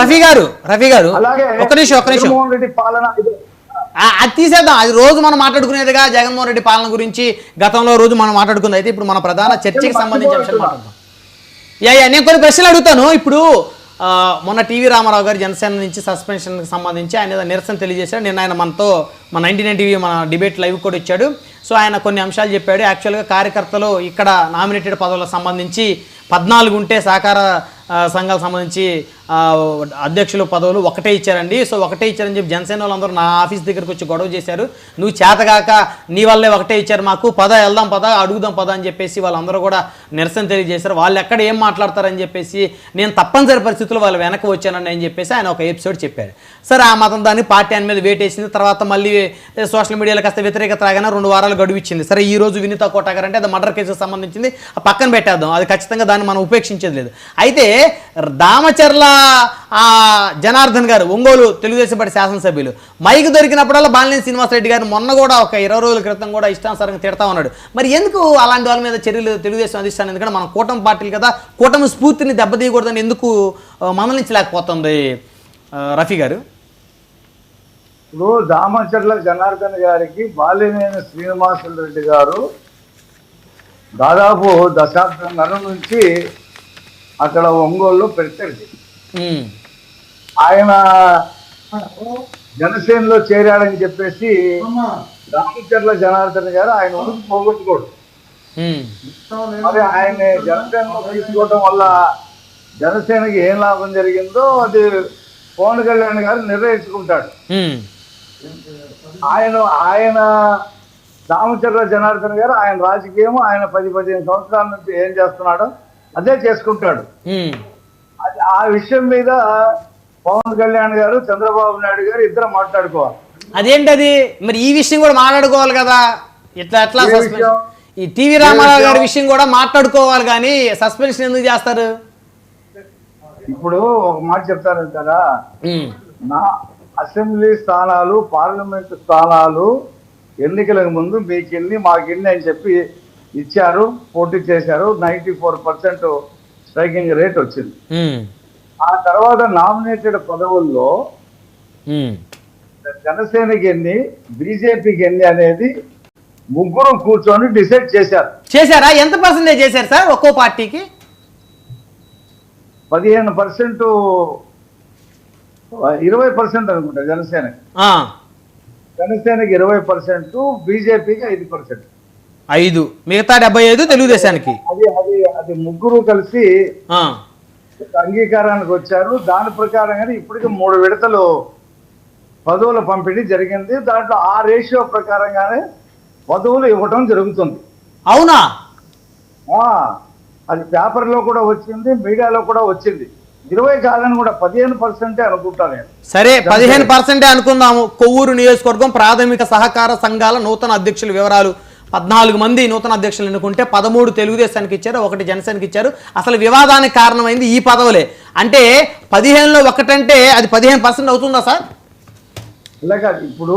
రఫీ గారు రఫీ గారు. ఒక నిమిషం ఒక నిమిషం. అది తీసేద్దాం. అది రోజు మనం మాట్లాడుకునేదిగా జగన్మోహన్ రెడ్డి పాలన గురించి గతంలో రోజు మనం మాట్లాడుకుంది అయితే ఇప్పుడు మన ప్రధాన చర్చకి సంబంధించిన మాట్లాడదాం. యా యా నేను కొన్ని ప్రశ్నలు అడుగుతాను. ఇప్పుడు మొన్న టీవీ రామారావు గారు జనసేన నుంచి సస్పెన్షన్కి సంబంధించి ఆయన నిరసన తెలియజేశాడు నేను ఆయన మనతో మన నైన్టీ నైన్ టీవీ మన డిబేట్ లైవ్ కూడా ఇచ్చాడు. సో ఆయన కొన్ని అంశాలు చెప్పాడు. యాక్చువల్గా కార్యకర్తలు ఇక్కడ నామినేటెడ్ పదవులకు సంబంధించి పద్నాలుగు ఉంటే సహకార సంఘాలకు సంబంధించి అధ్యక్షులు పదవులు ఒకటే ఇచ్చారండి. సో ఒకటే ఇచ్చారని చెప్పి జనసేన వాళ్ళందరూ నా ఆఫీస్ దగ్గరకు వచ్చి గొడవ చేశారు. నువ్వు చేతగాక నీ వల్లే ఒకటే ఇచ్చారు మాకు. పద వెళ్దాం పద అడుగుదాం పద అని చెప్పేసి వాళ్ళందరూ కూడా నిరసన తెలియజేశారు. వాళ్ళు ఎక్కడ ఏం మాట్లాడతారని చెప్పేసి నేను తప్పనిసరి పరిస్థితుల్లో వాళ్ళు వెనక్కి వచ్చానని అని చెప్పేసి ఆయన ఒక ఎపిసోడ్ చెప్పారు. సరే ఆ మతం దాన్ని పార్టీ ఆయన మీద వేటేసింది. తర్వాత మళ్ళీ సోషల్ మీడియాలో కాస్త వ్యతిరేకత రాగానే రెండు వారాలు గడువు ఇచ్చింది. సరే ఈ రోజు వినీత కోటాగారు అంటే అది మర్డర్ కేసుకు సంబంధించింది. ఆ పక్కన పెట్టేద్దాం. అది ఖచ్చితంగా దాన్ని మనం ఉపేక్షించేది లేదు. అయితే దామచర్ల జనార్దన్ గారు ఒంగోలు తెలుగుదేశం పార్టీ శాసనసభ్యులు. మైక్ దొరికినప్పుడల్లా బాలినేని శ్రీనివాసరెడ్డి గారు మొన్న కూడా ఒక ఇరవై రోజుల క్రితం కూడా ఇష్టానుసారంగా తిడతా ఉన్నాడు. మరి ఎందుకు అలాంటి వాళ్ళ మీద చర్యలు తెలుగుదేశం అధిష్టానం? ఎందుకంటే మనం కూటమి పార్టీలు కదా కూటమి స్ఫూర్తిని దెబ్బతీయకూడదని ఎందుకు ఆ, మందలించలేకపోతుంది రఫీ గారు? ఇప్పుడు దామచర్ల జనార్దన్ గారికి బాలినేని శ్రీనివాసరెడ్డి గారు దాదాపు దశాబ్దంన్నర నుంచి అక్కడ ఒంగోలులో ప్రత్యర్థి ఆయన జనసేనలో చేరాడని చెప్పేసి దామచర్ల జనార్దన్ గారు ఆయన ఉనికి పోగొట్టుకోడు. మరి ఆయన జనసేనలో తీసుకోవడం వల్ల జనసేనకి ఏం లాభం జరిగిందో అది పవన్ కళ్యాణ్ గారు నిర్ణయించుకుంటాడు. ఆయన ఆయన రామచంద్ర జనార్దన్ గారు ఆయన రాజకీయం ఆయన పది పదిహేను సంవత్సరాల నుంచి ఏం చేస్తున్నాడో అదే చేసుకుంటాడు. ఆ విషయం మీద పవన్ కళ్యాణ్ గారు చంద్రబాబు నాయుడు గారు ఇద్దరు మాట్లాడుకోవాలి. అదేంటది? మరి ఈ విషయం కూడా మాట్లాడుకోవాలి కదా? ఇట్లా ఎట్లా? ఈ టీవీ రామారావు గారి విషయం? కూడా మాట్లాడుకోవాలి కానీ సస్పెన్షన్ ఎందుకు చేస్తారు? ఇప్పుడు ఒక మాట చెప్తారంటారా ఉమ్, నా అసెంబ్లీ స్థానాలు పార్లమెంట్ స్థానాలు ఎన్నికలకు ముందు మీకు ఎన్ని మాకు ఎన్ని అని చెప్పి ఇచ్చారు పోటీ చేశారు. Ninety four percent striking rate వచ్చింది. ఆ తర్వాత నామినేటెడ్ పదవుల్లో. జనసేనకి ఎన్ని బీజేపీకి ఎన్ని అనేది ముగ్గురు కూర్చొని డిసైడ్ చేశారు. చేశారా? ఎంత పర్సెంటేజ్ చేశారు సార్ ఒక్కో పార్టీకి? పదిహేను పర్సెంట్ ఇరవై పర్సెంట్ అనుకుంటా జనసేనకి. జనసేనకి ఇరవై పర్సెంట్ బీజేపీకి ఐదు పర్సెంట్. ఐదు. మిగతా డెబ్బై ఐదు తెలుగుదేశానికి. అది అది అది ముగ్గురు కలిసి అంగీకారానికి వచ్చారు. దాని ప్రకారంగానే ఇప్పటికి మూడు విడతలు పదవుల పంపిణీ జరిగింది. దాంట్లో ఆ రేషియో ప్రకారంగానే పదవులు ఇవ్వటం జరుగుతుంది. అవునా? అది పేపర్లో కూడా వచ్చింది మీడియాలో కూడా వచ్చింది. ఇరవై కాదని కూడా పదిహేను పర్సెంటే అనుకుంటాను నేను. సరే పదిహేను పర్సెంటే అనుకుందాము. కొవ్వూరు నియోజకవర్గం ప్రాథమిక సహకార సంఘాల నూతన అధ్యక్షుల వివరాలు పద్నాలుగు మంది నూతన అధ్యక్షులు ఎన్నుకుంటే పదమూడు తెలుగుదేశానికి ఇచ్చారు ఒకటి జనసేనకి ఇచ్చారు. అసలు వివాదానికి కారణమైంది ఈ పదవులే. అంటే పదిహేనులో ఒకటంటే అది పదిహేను పర్సెంట్ అవుతుందా సార్? కాదు ఇప్పుడు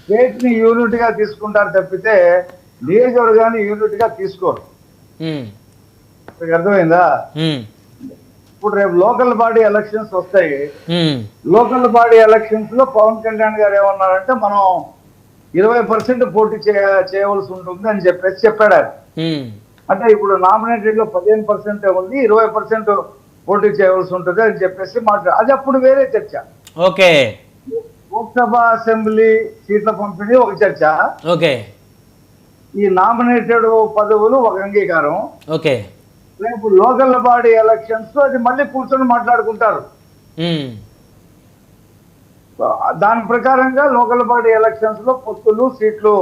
స్టేట్ని యూనిట్గా తీసుకుంటారు తప్పితే నియోజకవర్గాన్ని యూనిట్గా తీసుకోరు. అర్థమైందా? ఇప్పుడు రేపు లోకల్ బాడీ ఎలక్షన్స్ వస్తాయి. లోకల్ బాడీ ఎలక్షన్స్లో పవన్ కళ్యాణ్ గారు ఏమన్నారంటే మనం ఇరవై పర్సెంట్ పోటీ చేయ- చేయవలసి ఉంటుంది అని చెప్పేసి చెప్పాడు ఆయన. అంటే ఇప్పుడు నామినేటెడ్లో పదిహేను పర్సెంట్ ఉంది ఇరవై పర్సెంట్ పోటీ చేయవలసి ఉంటుంది అని చెప్పేసి మాట్లాడు అది అప్పుడు వేరే చర్చ. ఓకే. లోక్సభ అసెంబ్లీ సీట్ల పంపిణీ ఒక చర్చ. ఓకే. ఈ నామినేటెడ్ పదవులు ఒక అంగీకారం. ఓకే. రేపు లోకల్ బాడీ ఎలక్షన్స్ అది మళ్ళీ కూర్చొని మాట్లాడుకుంటారు. దాని ప్రకారంగా లోకల్ బాడీ ఎలక్షన్స్లో పొత్తులు సీట్లు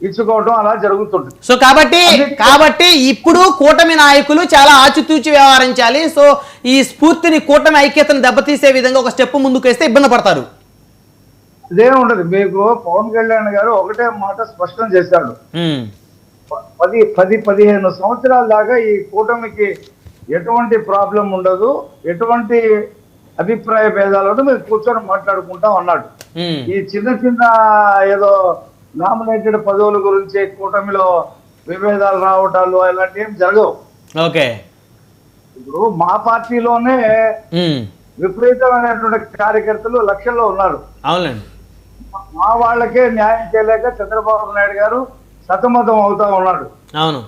ఇచ్చుకోవడం అలా జరుగుతుంది సో కాబట్టి కాబట్టి ఇప్పుడు కూటమి నాయకులు చాలా ఆచితూచి వ్యవహరించాలి. సో ఈ స్ఫూర్తిని కూటమి ఐక్యతను దెబ్బతీసే విధంగా ఒక స్టెప్ ముందుకు వేస్తే ఇబ్బంది పడతారు. ఇదేం ఉండదు. మీకు పవన్ కళ్యాణ్ గారు ఒకటే మాట స్పష్టం చేశాడు. పది పది పదిహేను సంవత్సరాల దాకా ఈ కూటమికి ఎటువంటి ప్రాబ్లం ఉండదు. ఎటువంటి అభిప్రాయ భేదాలను మీరు కూర్చొని మాట్లాడుకుంటాం అన్నాడు ఈ చిన్న చిన్న ఏదో నామినేటెడ్ పదవుల గురించి కూటమిలో విభేదాలు రావటాలు అలాంటివి ఏం జరగవు. ఓకే. ఇప్పుడు మా పార్టీలోనే విపరీతమైనటువంటి కార్యకర్తలు లక్షల్లో ఉన్నారు. అవునండి. మా వాళ్ళకే న్యాయం చేయలేక చంద్రబాబు నాయుడు గారు సతమతం అవుతా ఉన్నాడు. అవును.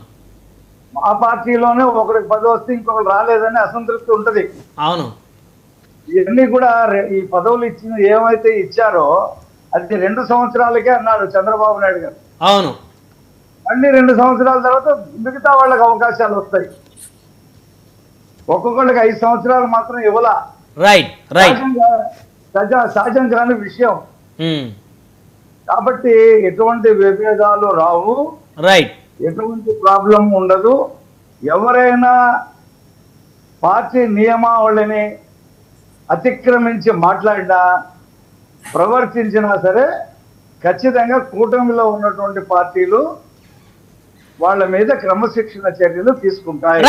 మా పార్టీలోనే ఒకరికి పది వస్తే ఇంకొకరు రాలేదని అసంతృప్తి ఉంటది. అవును. ఇవన్నీ కూడా ఈ పదవులు ఇచ్చిన ఏమైతే ఇచ్చారో అది రెండు సంవత్సరాలకే అన్నారు చంద్రబాబు నాయుడు గారు. అవును. మళ్ళీ రెండు సంవత్సరాల తర్వాత మిగతా వాళ్ళకి అవకాశాలు వస్తాయి. ఒక్కొక్కళ్ళకి ఐదు సంవత్సరాలు మాత్రం ఇవ్వలా. రైట్ రైట్ సహజ- కాని విషయం. ఉమ్, కాబట్టి ఎటువంటి విభేదాలు రావు. రైట్ ఎటువంటి ప్రాబ్లం ఉండదు. ఎవరైనా పార్టీ నియమావళిని అతిక్రమించి మాట్లాడినా ప్రవర్తించినా సరే ఖచ్చితంగా కూటమిలో ఉన్నటువంటి పార్టీలు వాళ్ళ మీద క్రమశిక్షణ చర్యలు తీసుకుంటాయి.